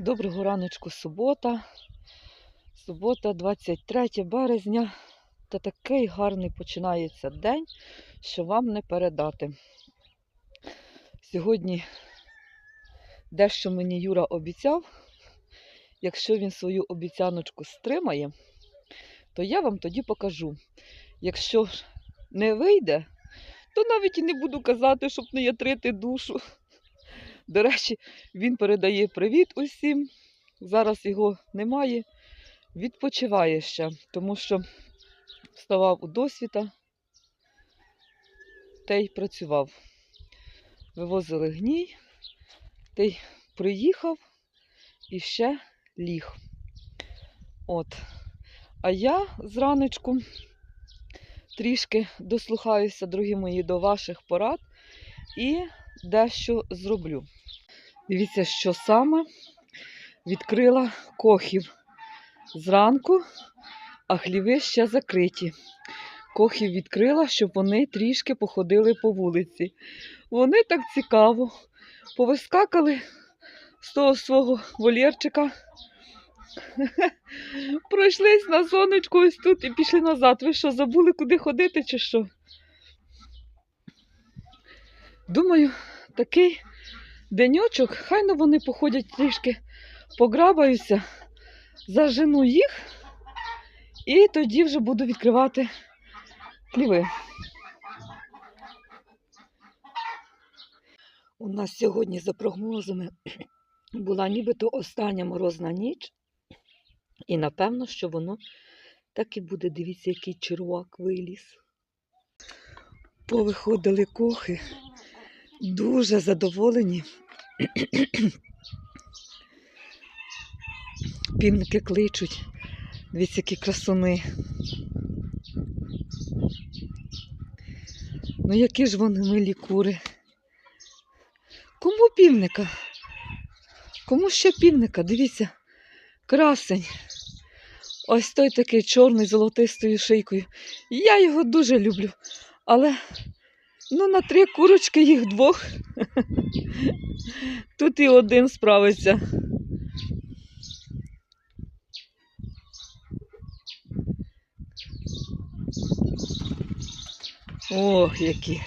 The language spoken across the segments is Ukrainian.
Доброго раночку, субота. Субота, 23 березня. Та такий гарний починається день, що вам не передати. Сьогодні дещо мені Юра обіцяв. Якщо він свою обіцяночку стримає, то я вам тоді покажу. Якщо не вийде, то навіть і не буду казати, щоб не ятрити душу. До речі, він передає привіт усім. Зараз його немає. Відпочиває ще, тому що вставав у досвіта та й працював. Вивозили гній, та й приїхав і ще ліг. От. А я зранечку трішки дослухаюся, дорогі мої, до ваших порад і дещо зроблю. Дивіться, що саме відкрила кохів зранку, а хліви ще закриті. Кохів відкрила, щоб вони трішки походили по вулиці. Вони так цікаво повискакали з того свого вольєрчика, пройшлись на сонечку ось тут і пішли назад. Ви що, забули, куди ходити чи що? Думаю, такий деньочок, хай ну вони походять трішки, пограбаються, зажену їх і тоді вже буду відкривати хліви. У нас сьогодні, за прогнозами, була нібито остання морозна ніч, і напевно, що воно так і буде. Дивіться, який червак виліз. Повиходили кохи дуже задоволені. Півники кличуть. Дивіться, які красуни. Ну, які ж вони милі кури. Кому півника? Кому ще півника? Дивіться, красень. Ось той такий чорний золотистою шийкою. Я його дуже люблю. Але ну, на три курочки їх двох. Тут і один справиться. Ох, які.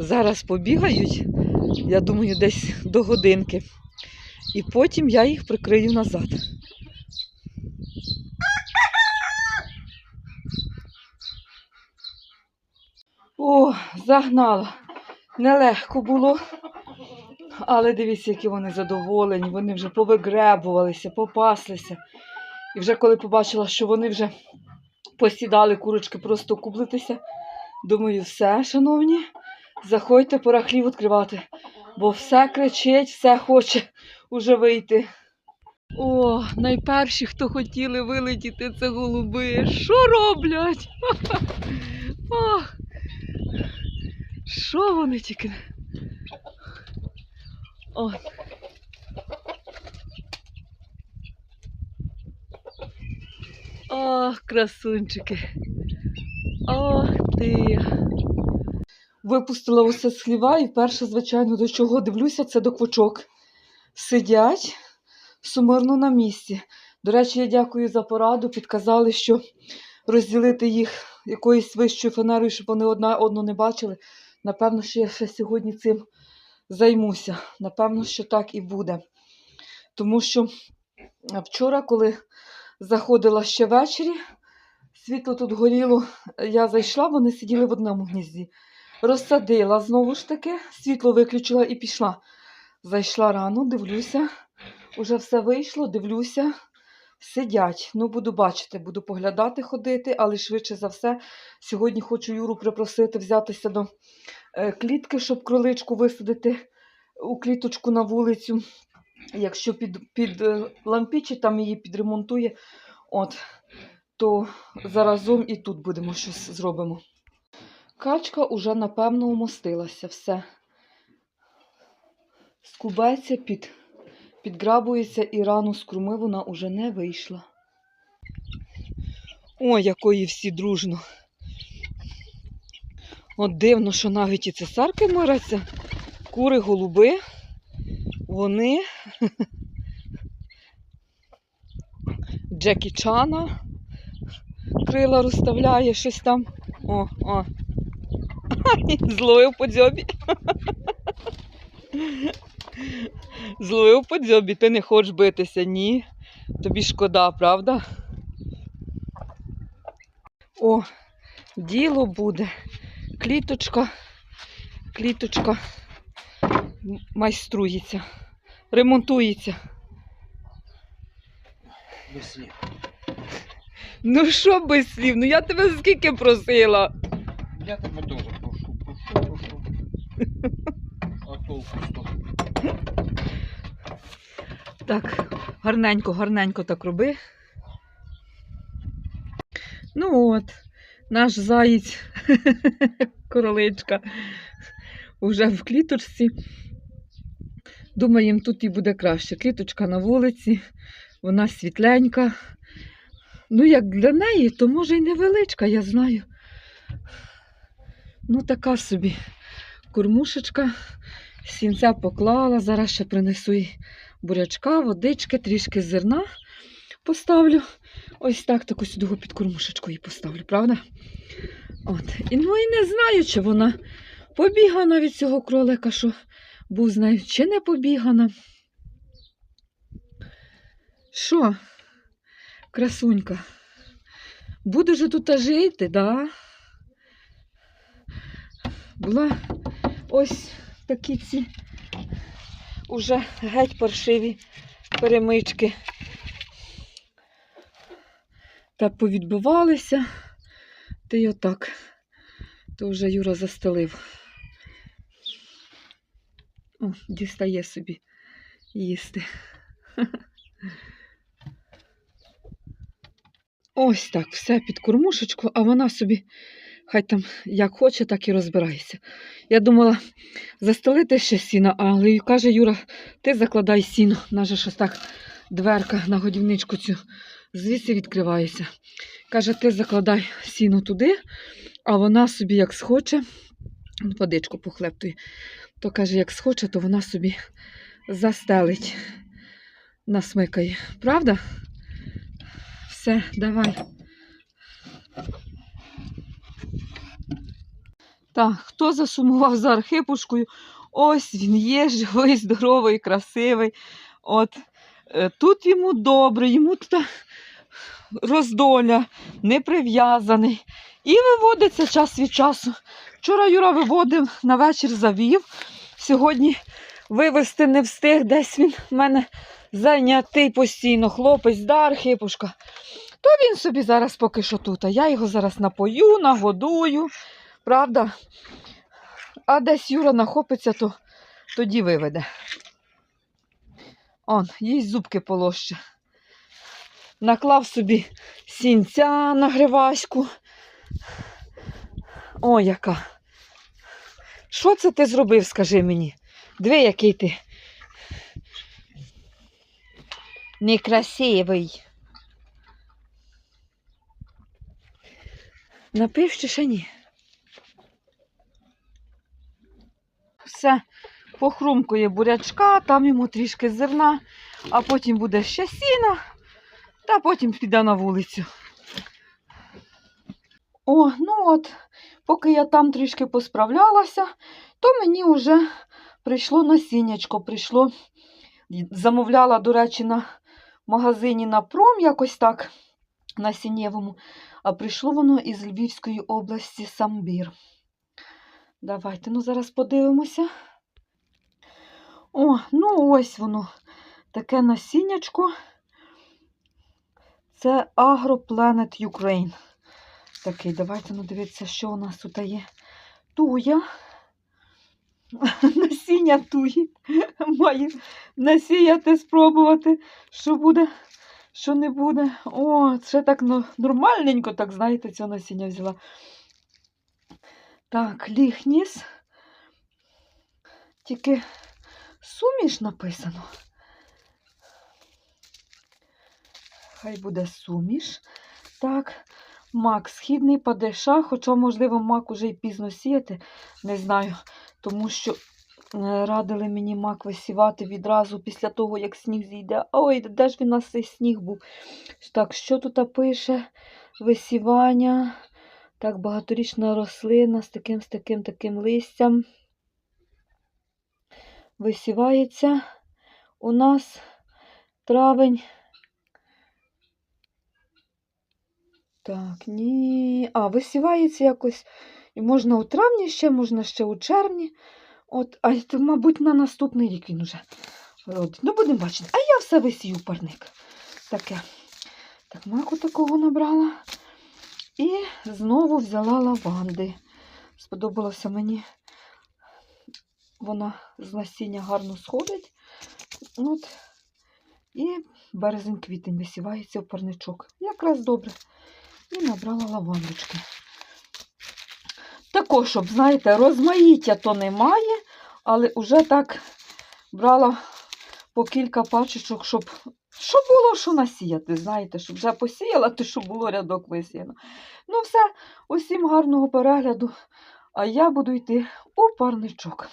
Зараз побігають, я думаю, десь до годинки. І потім я їх прикрию назад. О, загнала. Нелегко було. Але дивіться, які вони задоволені. Вони вже повигребувалися, попаслися. І вже коли побачила, що вони вже посідали курочки просто кублитися, думаю, все, шановні, заходьте, пора хлів відкривати, бо все кричить, все хоче уже вийти. О, найперші, хто хотіли вилетіти, це голуби. Що роблять? Ах, що вони тільки? От. Ах, красунчики. Ах ти. Випустила усе з хліва і перше, звичайно, до чого дивлюся, це до квочок. Сидять сумирно на місці. До речі, я дякую за пораду. Підказали, що розділити їх якоюсь вищою фанерою, щоб вони одна одну не бачили. Напевно, що я ще сьогодні цим займуся. Напевно, що так і буде. Тому що вчора, коли заходила ще ввечері, світло тут горіло, я зайшла, вони сиділи в одному гнізді. Розсадила знову ж таки, світло виключила і пішла. Зайшла рано, дивлюся, уже все вийшло, дивлюся, сидять. Ну, буду бачити, буду поглядати, ходити, але швидше за все, сьогодні хочу Юру припросити взятися до е, клітки, щоб кроличку висадити у кліточку на вулицю. Якщо під, під е, лампічі там її підремонтує, от, то заразом і тут будемо щось зробимо. Качка уже, напевно, умостилася, все. Скубеться, під, підграбується і рану з круми вона уже не вийшла. Ой, якої всі дружно. От дивно, що навіть і цесарки миряться. кури голуби, вони Джекі Чана крила розставляє щось там. О, о. Зловив по дзьобі. Зловив по дзьобі, ти не хочеш битися, ні. Тобі шкода, правда? О, діло буде. Кліточка, кліточка майструється, ремонтується. Без слів. Ну що без слів? Ну я тебе скільки просила. Я тебе теж прошу, прошу, прошу. А толку що? Так, гарненько, гарненько так роби. Ну от, наш заєць, короличка, уже в кліточці. Думаємо, тут і буде краще. Кліточка на вулиці, вона світленька. Ну, як для неї, то може й невеличка, я знаю. Ну, така собі кормушечка. Сінця поклала, зараз ще принесу їй бурячка, водички, трішки зерна поставлю. Ось так таку сюди під кормушечку її поставлю, правда? От. І, ну і не знаю, чи вона побігана від цього кролика, що був з нею, чи не побігана. Що, красунька, будеш же тут жити, да? Була ось такі ці уже геть паршиві перемички. Та повідбивалися, та й отак. То вже Юра застелив. О, дістає собі їсти. Ось так, все під кормушечку, а вона собі хай там як хоче, так і розбирається. Я думала застелити ще сіно, але каже Юра, ти закладай сіно. Наже щось так дверка на годівничку цю звідси відкривається. Каже, ти закладай сіно туди, а вона собі як схоче, ну, водичку похлептує, то каже, як схоче, то вона собі застелить, насмикає. Правда? Все, давай. Так, хто засумував за Архипушкою? Ось він є, живий, здоровий, красивий. От е, тут йому добре, йому тут роздоля, не прив'язаний. І виводиться час від часу. Вчора Юра виводив на вечір завів. Сьогодні вивезти не встиг, десь він в мене зайнятий постійно. Хлопець да, Архипушка. То він собі зараз поки що тут. А я його зараз напою, нагодую. Правда? А десь Юра нахопиться, то тоді виведе. Он, їй зубки полоще. Наклав собі сінця на гриваську. О, яка. Що це ти зробив, скажи мені? Диви, який ти. Некрасивий. Напив чи ще ні? Все, похрумкує бурячка, там йому трішки зерна, а потім буде ще сіна, та потім піде на вулицю. О, ну от, поки я там трішки посправлялася, то мені вже прийшло насіннячко, прийшло, замовляла, до речі, на магазині на пром, якось так, на сінєвому, а прийшло воно із Львівської області самбір. Давайте, ну зараз подивимося. О, ну ось воно. Таке насіннячко. Це AgroPlanet Ukraine. Такий, давайте ну дивіться, що у нас тут є. Туя. Насіння туї. Має насіяти, спробувати, що буде, що не буде. О, це так ну, нормальненько, так, знаєте, цього насіння взяла. Так, ліхніс. Тільки суміш написано. Хай буде суміш. Так, мак східний падеша, хоча, можливо, мак уже й пізно сіяти, не знаю, тому що Е, Радили мені мак висівати відразу після того, як сніг зійде. Ой, де ж він у нас цей сніг був? Так, що тут пише? Висівання. Так, багаторічна рослина з таким, з таким, таким листям. Висівається у нас травень. Так, ні. А, висівається якось. І можна у травні ще, можна ще у червні. От, а це, мабуть, на наступний рік він уже родить. Ну, будемо бачити. А я все висію парник. Таке. Так, маку такого набрала. І знову взяла лаванди. Сподобалося мені. Вона з насіння гарно сходить. От. І березень-квітень висівається в парничок. Якраз добре. І набрала лавандочки. Також, щоб, знаєте, розмаїття то немає, але вже так брала по кілька пачечок, щоб, щоб було що насіяти. Знаєте, щоб вже посіяла, то що було рядок висіяно. Ну, все, усім гарного перегляду. А я буду йти у парничок.